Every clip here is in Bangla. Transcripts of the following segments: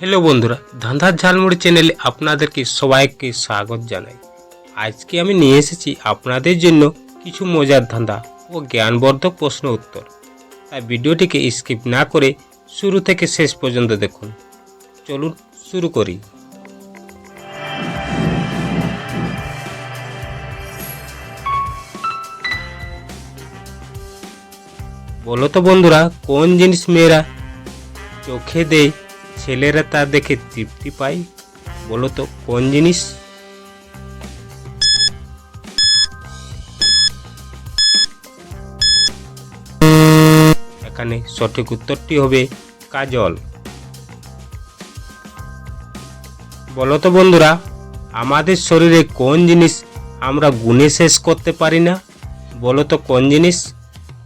হ্যালো বন্ধুরা ধাঁধার ঝালমুড়ি চ্যানেলে আপনাদেরকে সবাইকে স্বাগত জানাই। আজকে আমি নিয়ে এসেছি আপনাদের জন্য কিছু মজার ধাঁধা ও জ্ঞানবর্ধক প্রশ্ন উত্তর। তাই ভিডিওটিকে স্কিপ না করে শুরু থেকে শেষ পর্যন্ত দেখুন। চলুন শুরু করি। বলো তো বন্ধুরা, কোন জিনিস মেয়েরা চোখে দেয় ছেলেরা তা দেখে তৃপ্তি পায়। বলো তো, কোন জিনিস? এখানে সঠিক উত্তরটি হবে কাজল। বলো তো বন্ধুরা, আমাদের শরীরে কোন জিনিস আমরা গুণে শেষ করতে পারি না? বলো তো কোন জিনিস?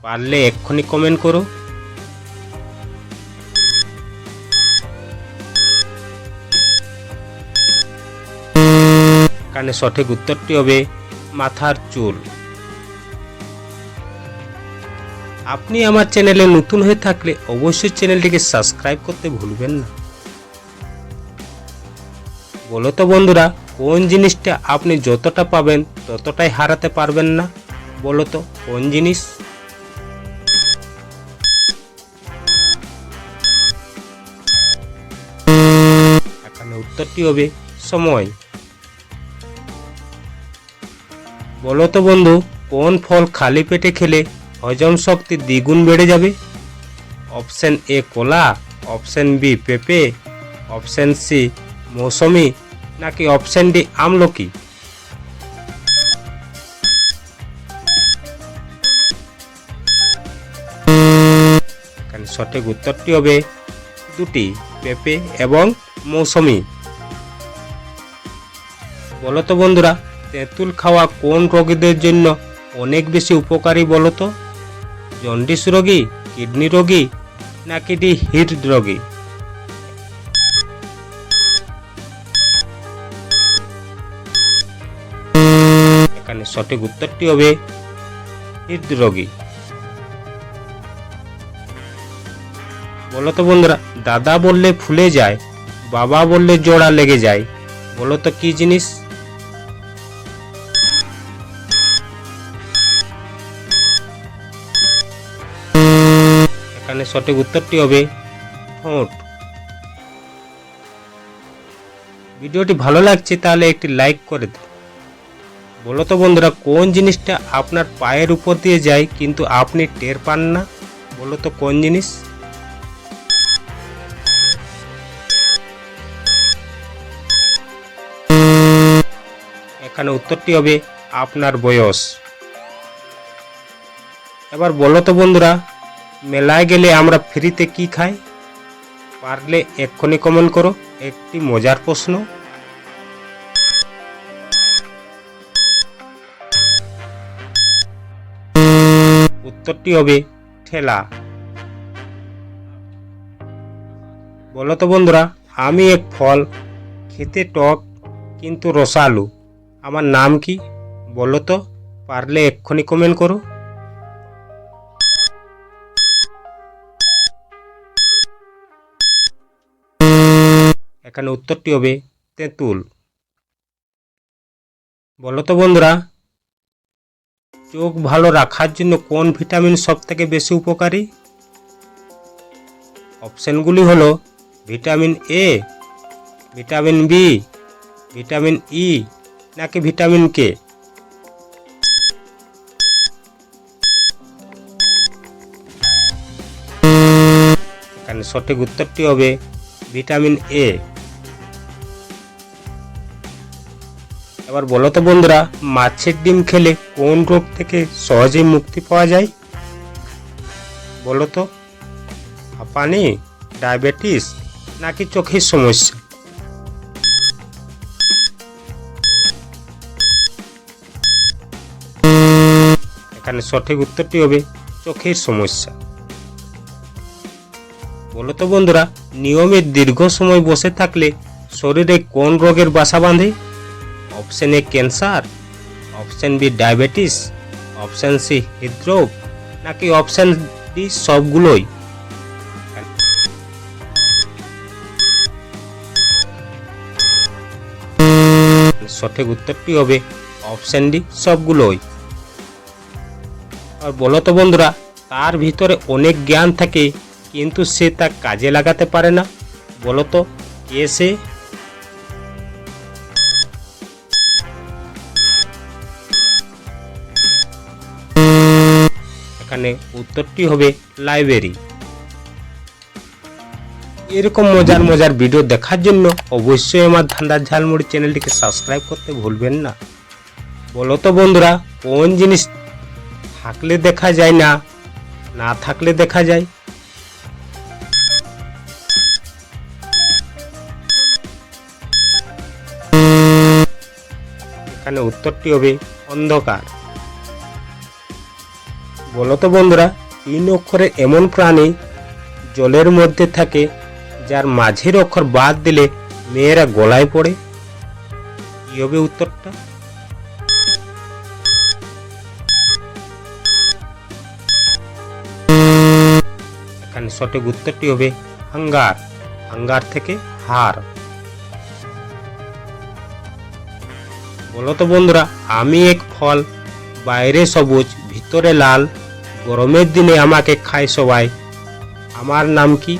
পারলে এক্ষুনি কমেন্ট করো। এখানে সঠিক উত্তরটি হবে মাথার চুল। আপনি আমার চ্যানেলে নতুন হয়ে থাকলে অবশ্যই চ্যানেলটিকে সাবস্ক্রাইব করতে ভুলবেন না। বলো তো বন্ধুরা, কোন জিনিসটা আপনি যতটা পাবেন ততটাই হারাতে পারবেন না? বলো তো, কোন জিনিস? এখানে উত্তরটি হবে সময়। বলো বন্ধু, কোন ফল খালি পেটে খেলে হজম শক্তি দ্বিগুণ বেড়ে যাবে? অপশন এ কলা, অপশন বি পেঁপে, অপশন সি মৌসুমি, নাকি অপশন ডি আমলকি? সঠিক উত্তরটি হবে দুটি, পেঁপে এবং মৌসুমি। বলো বন্ধুরা তেঁতুল খাওয়া কোন রোগীদের জন্য অনেক বেশি উপকারী বলো তো? জন্ডিস রোগী, কিডনি রোগী, নাকি ডি হিট রোগী? এখানে সঠিক উত্তরটি হবে হৃদরোগী বলো তো বন্ধুরা, দাদা বললে ফুলে যায়, বাবা বললে জোড়া লেগে যায়, বলো তো কি জিনিস? এখানে সঠিক উত্তরটি হবে ঠোঁট। ভিডিওটি ভালো লাগছে তাহলে একটি লাইক করে দিন। বলো তো বন্ধুরা, কোন জিনিসটা আপনার পায়ের উপর দিয়ে যায় কিন্তু আপনি টের পান না? বলো তো কোন জিনিস? এখানে উত্তরটি হবে, আপনার বয়স। এবার বলো তো বন্ধুরা মেলায় গেলে আমরা ফ্রিতে কি খাই? পারলে এক্ষুনি কমেন্ট করো, একটি মজার প্রশ্ন। উত্তরটি হবে ঠেলা। বলো তো বন্ধুরা, আমি এক ফল, খেতে টক, কিন্তু রসালু। আমার নাম কি? বলো তো, পারলে এক্ষুনি কমেন্ট করো। এখানে উত্তরটি হবে তেঁতুল। বলো তো বন্ধুরা, চোখ ভালো রাখার জন্য কোন ভিটামিন সব থেকে বেশি উপকারী? অপশানগুলি হলো vitamin A vitamin B vitamin E নাকি ভিটামিন কে এখানে সঠিক উত্তরটি হবে ভিটামিন এ এবার বলো তো বন্ধুরা, মাছের ডিম খেলে কোন রোগ থেকে সহজেই মুক্তি পাওয়া যায়? বলো তো, হাঁপানি, ডায়াবেটিস নাকি চোখের সমস্যা? এখানে সঠিক উত্তরটি হবে চোখের সমস্যা। বলো তো বন্ধুরা, নিয়মিত দীর্ঘ সময় বসে থাকলে শরীরে কোন রোগের বাসা বাঁধে? Option A cancer option B diabetes option C হৃদরোগ নাকি অপশন ডি সবগুলোই? সঠিক উত্তরটি হবে অপশন ডি সবগুলোই। আর বলো তো বন্ধুরা, তার ভিতরে অনেক জ্ঞান থাকে, কিন্তু সে তা কাজে লাগাতে পারে না। বলো তো, কে সে? এখানে উত্তরটি হবে লাইব্রেরি। এরকম মজার মজার ভিডিও দেখার জন্য অবশ্যই আমার ধান্দার ঝালমুড়ি চ্যানেলটিকে সাবস্ক্রাইব করতে ভুলবেন না। বলো তো বন্ধুরা, কোন জিনিস থাকলে দেখা যায় না না থাকলে দেখা যায়? এখানে উত্তরটি হবে অন্ধকার। বলো তো বন্ধুরা, তিন অক্ষরের এমন প্রাণী জলের মধ্যে থাকে যার মাঝের অক্ষর বাদ দিলে মেয়েরা গলায় পড়ে? কি হবে উত্তরটা? এখানে সঠিক উত্তরটি হবে হাঙ্গার। হাঙ্গার থেকে হার। বলো তো বন্ধুরা, আমি এক ফল, বাইরে সবুজ, ভিতরে লাল গরমের দিনে আমাকে খায় সবাই। আমার নাম কি?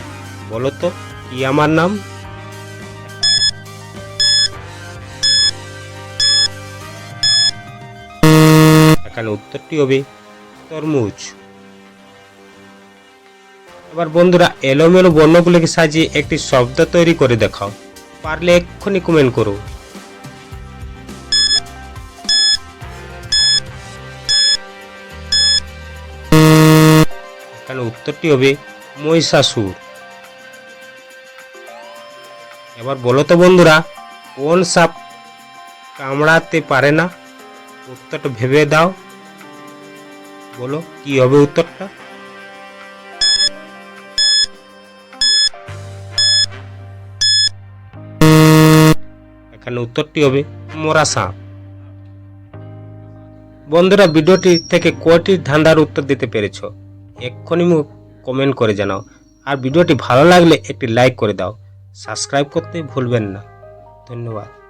বলো তো, কি আমার নাম? এখানে উত্তরটি হবে তরমুজ। এবার বন্ধুরা, এলোমেলো বর্ণগুলোকে সাজিয়ে একটি শব্দ তৈরি করে দেখাও। পারলে এক্ষুনি কমেন্ট করো। এখানে উত্তরটি হবে মহিষাসুর। এবার বলো তো বন্ধুরা, কোন সাপ কামড়াতে পারে না? উত্তরটা ভেবে দাও। বলো, কি হবে উত্তরটা? এখানে উত্তরটি হবে মোরা সাপ। বন্ধুরা, ভিডিওটি থেকে কয়টি ধান্দার উত্তর দিতে পেরেছ? এক্ষুনি মুখ কমেন্ট করে জানাও। আর ভিডিওটি ভালো লাগলে একটি লাইক করে দাও। সাবস্ক্রাইব করতে ভুলবেন না। ধন্যবাদ।